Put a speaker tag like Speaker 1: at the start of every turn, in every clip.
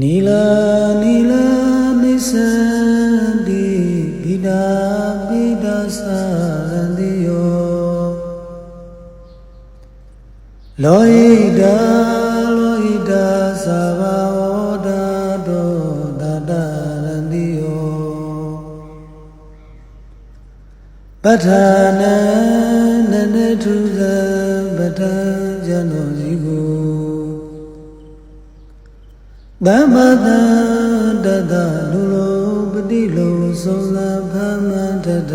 Speaker 1: နီလာနီလာနိစ္စန္တိဘိဒာဘိဒာသရန္တိယောလောဟိတာလောဟိတာ သဘာဝဒတောတတရန္တိယောပဋ္ဌာနနနထုဇပဋ္ဌာဇဏောဇီကိုသမ္မတတတလူလိုပတိလိုသုံးသာဖမတတ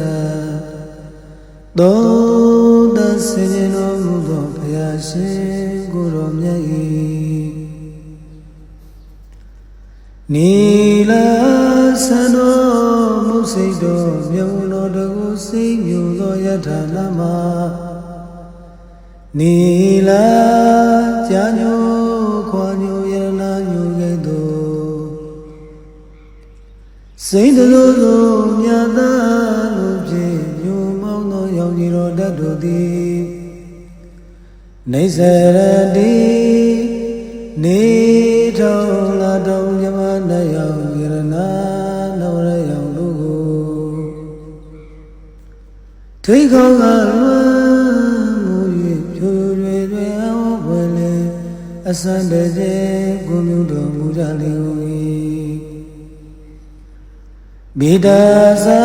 Speaker 1: သောတဆင်ញတော်မူသောဘုရားရှင်ကိုယ်တော်မြတ်၏နီလာသံတော်မုတ်စိတ်တော်မြုံတော်တကူစိတ်မြူသောယထာနာမှာနီလာကြာညို စိတ်တလို့သောမြတ်သာလို့ဖြင့်ညိုမောင်းသောရောင်ကြီးတော်တတ်တို့သည်နေစရတိနေထောင်းလာတောင်းမြမနယောင်ယရနာနောရယောင်တို့ကိုထိတ်ခေါင်းကလွမ်းမူ၍ဖြိုဖြိုတွေတွေအောင်ဝယ်လေအစံတည်းကိုမြူတော်မူကြလေကု န်၏မိဒါသာ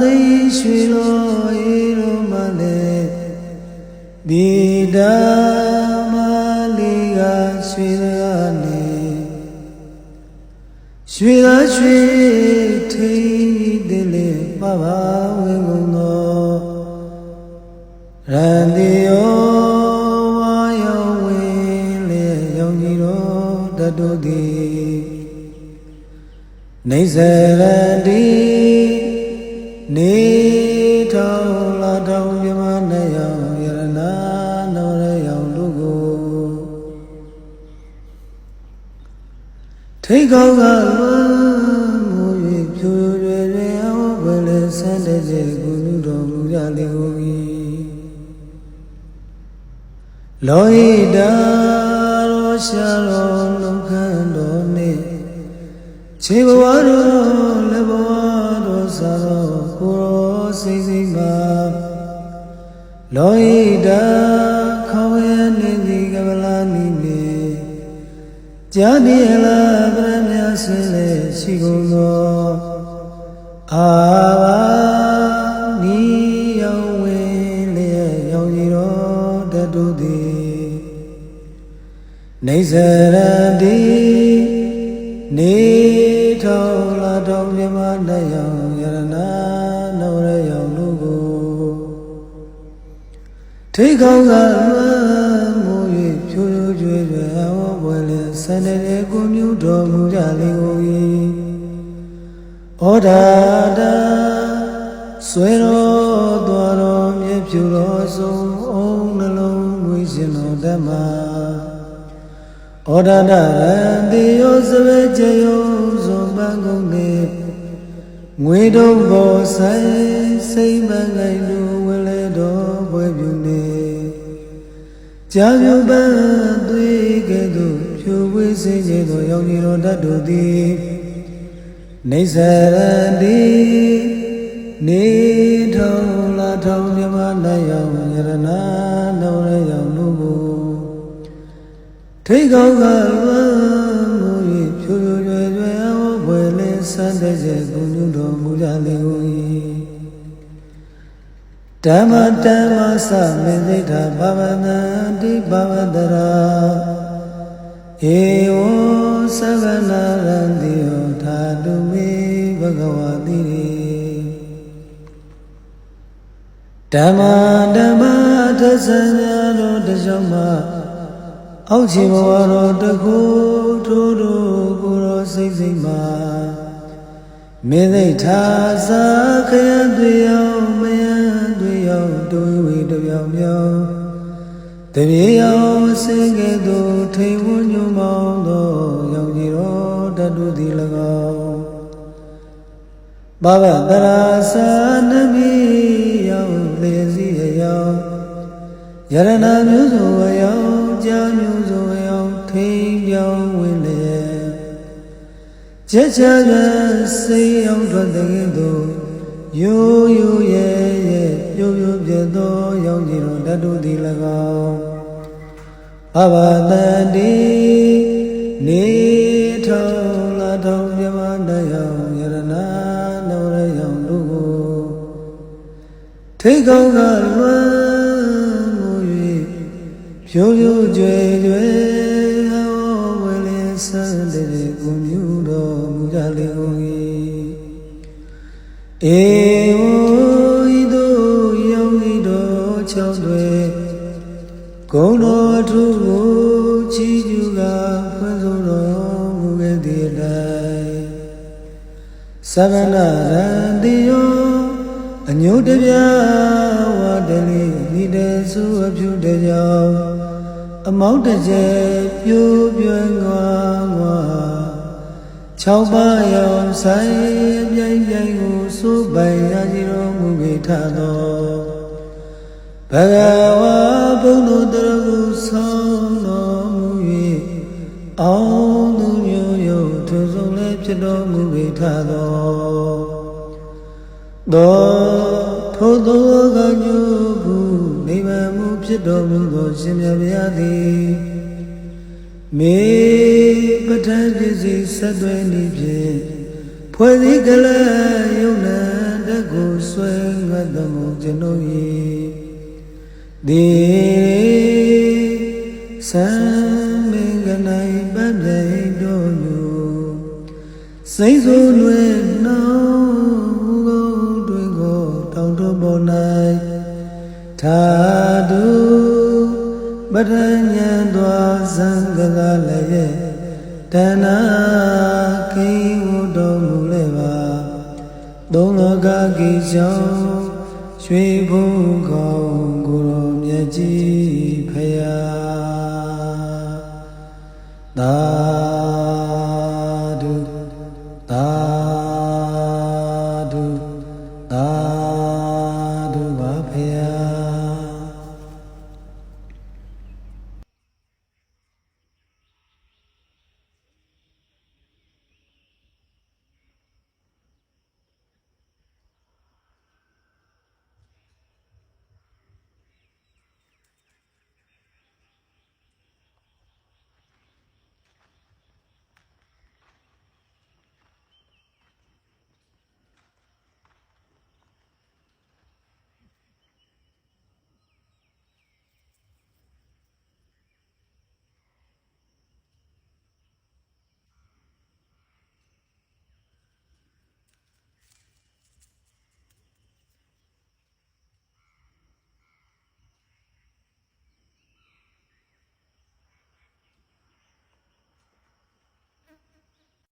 Speaker 1: သိရွှေလိုဤလိုမလည်းမိဒါမလီကရွှေရနေရွှေသာရွှေထိန်တယ်လေပပ နေစရတိနေထောင်းလာတောင်းမြမနဲ့ရောင်ယရနာနောရရောင်တို့ကိုထိတ်ကောင်းကလွမ်းမူ၍ဖြူရွယ်ရွယ်အောင်ဝယ်လေဆန်းတဲ့ကျေကုလူတော်မူကြလေကုန်၏လောဟိတာရောရှာရောလုံခန့်တော်နှင့် ခြေဘဝတော်လက်ဘဝတော်စာတော်ကိုရောစိတ်စိတ်မှာလောဟိတာခေါဝေနေသည်ကပလာနိနေကြာတိဟလာပရမယဆွေလေရှိကုန်သောအာဘာနိယောင်ဝင်လျက်ရောင်ကြီးတော်တတ်တို့သည်နေစရတိနေ ထိတ်ခေါင်းကလွမ်းမူ၍ဖြိုးဖြိုးကျွေးကျွေးအဝဘွယ်လေဆန္ဒရေကိုမြူတော်မူကြလေကုန်၏ဩဒါတာဆွေတော်တော်တော်မြဲဖြူတော်ဆုံးအောင်နှလုံးမွေးရှင်တော်ဓမ္မဩဒါတရံတိယောစဝေချယောဇုံပန်းကုန်နေငွေတုံးပေါ်ဆိုင် စိတ်မငိုင်လူဝဲလေတော်ဘွယ်ပြူနေကြာမြပန်းသွေးကဲ့သို့ဖြူဝေးစေခြင်းသောရောင်ကြီးတော်တတ်တို့သည်နေစရတိနေထောင်းလာထောင်းမြမနိုင်ရောင်ယရနာတော်ရရောင်တို့ကိုထိတ်ကောင်းကလွမ်းမူ၍ဖြူဖြူရွယ်ရွယ်ဟောဘွယ်လေးစမ်းတဲ့ကျကုညွတော်မူကြလေကုန်၏ ဓမ္မတမ္မသမေသိတာဘာဝနာတိဘာဝတရာဧဝံသဗ္ဗနာရန္တိယောဓာတုမေဘဂဝတိရေဓမ္မဓမ္မသစ္စာတော်တကြောင့်မှာအောက်ခြေဘဝတော်တခုထိုးတို့ကိုယ်တော်စိတ်စိတ်မှာမေသိထာသာခရတွေအောင်မယံတွေအောင် တွေဝေတပြောင်ပြောင်တပြေအောင်စင်ကဲ့သို့ထိန်ဝညုံမောင်းသောရောင်ကြီးတော်တတုသည်၎င်းဘာဝတရာသာနမီရောက်လေစီအယောင်ယရဏမျိုးစုံအယောင်ကြာမျိုးစုံအယောင်ထိန်ပြောင်းဝင်လေကြက်ချာချာစိတ်အောင်ထွက်တဲ့ကဲ့သို့ရိုးရိုးရဲ့ရဲ့ ပြိုးပြိုးပြတ်သောရောင်ကြီးတော်တတ်တို့သည်၎င်းဘဘတန်တီနေထောင်လာထောင်မြမတရားယရနာနောရယောင်တို့ကိုထိတ်ကောင်းကလွမ်းမှု၍ဖြိုးဖြိုးကြွယ်ကြွယ်ဟောဝဲလင်းဆန်းတဲ့ကိုမြူတော်မူကြလေကုန်၏အေ ချောင်းတွေဂုံတော်အထူးကိုချီးကျူးကဖွင့်ဆိုတော်မူခဲ့သည့်အတိုင်းသဗ္ဗနာရံတိယောအညုတပြဝါတလိမိတဲ့စုအဖြူတဲ့ကြောင့်အမောက်တစ်ကျဲပြိုးပြွယ်ငွားငွား၆ပါးရောင်ဆိုင်ပြိုင်ပြိုင်ကိုစိုးပိုင်ရစီတော်မူခဲ့ထသော ဘဂဝါဘုံတို့တရဟုဆောင်တော်မူ၍အောင်သူမျိုးယုတ်သူဆုံးလည်းဖြစ်တော်မူခဲ့ထသောသောထိုသောကညုဘူးနိဗ္ဗာန်မှုဖြစ်တော်မူသောရှင်မြတ်ဗျာသည်မေပဋ္ဌာန်းပစ္စည်းဆက်သွဲနေဖြင့်ဖွဲ့စည်းကလေးယုံနာတကုဆွဲငတ်တော်မူကျွန်ုပ်၏ ဒီသံမင်္ဂနိုင်ပန်းပြိုင်တော်မူစိတ်ဆိုးလွယ်နှောင်းကုန်တွင်ကိုတောင်းတပေါ်၌သာဓုပဋ္ဌာဉ္ဇဉ်သွားဇံကကလည်းရဲ့တဏှာခိဝတော်မူလေပါသုံးလောကကိကြောင့်ရွှေဘုံကောင်းကိုရော မြတ်ကြီးဖရာသာ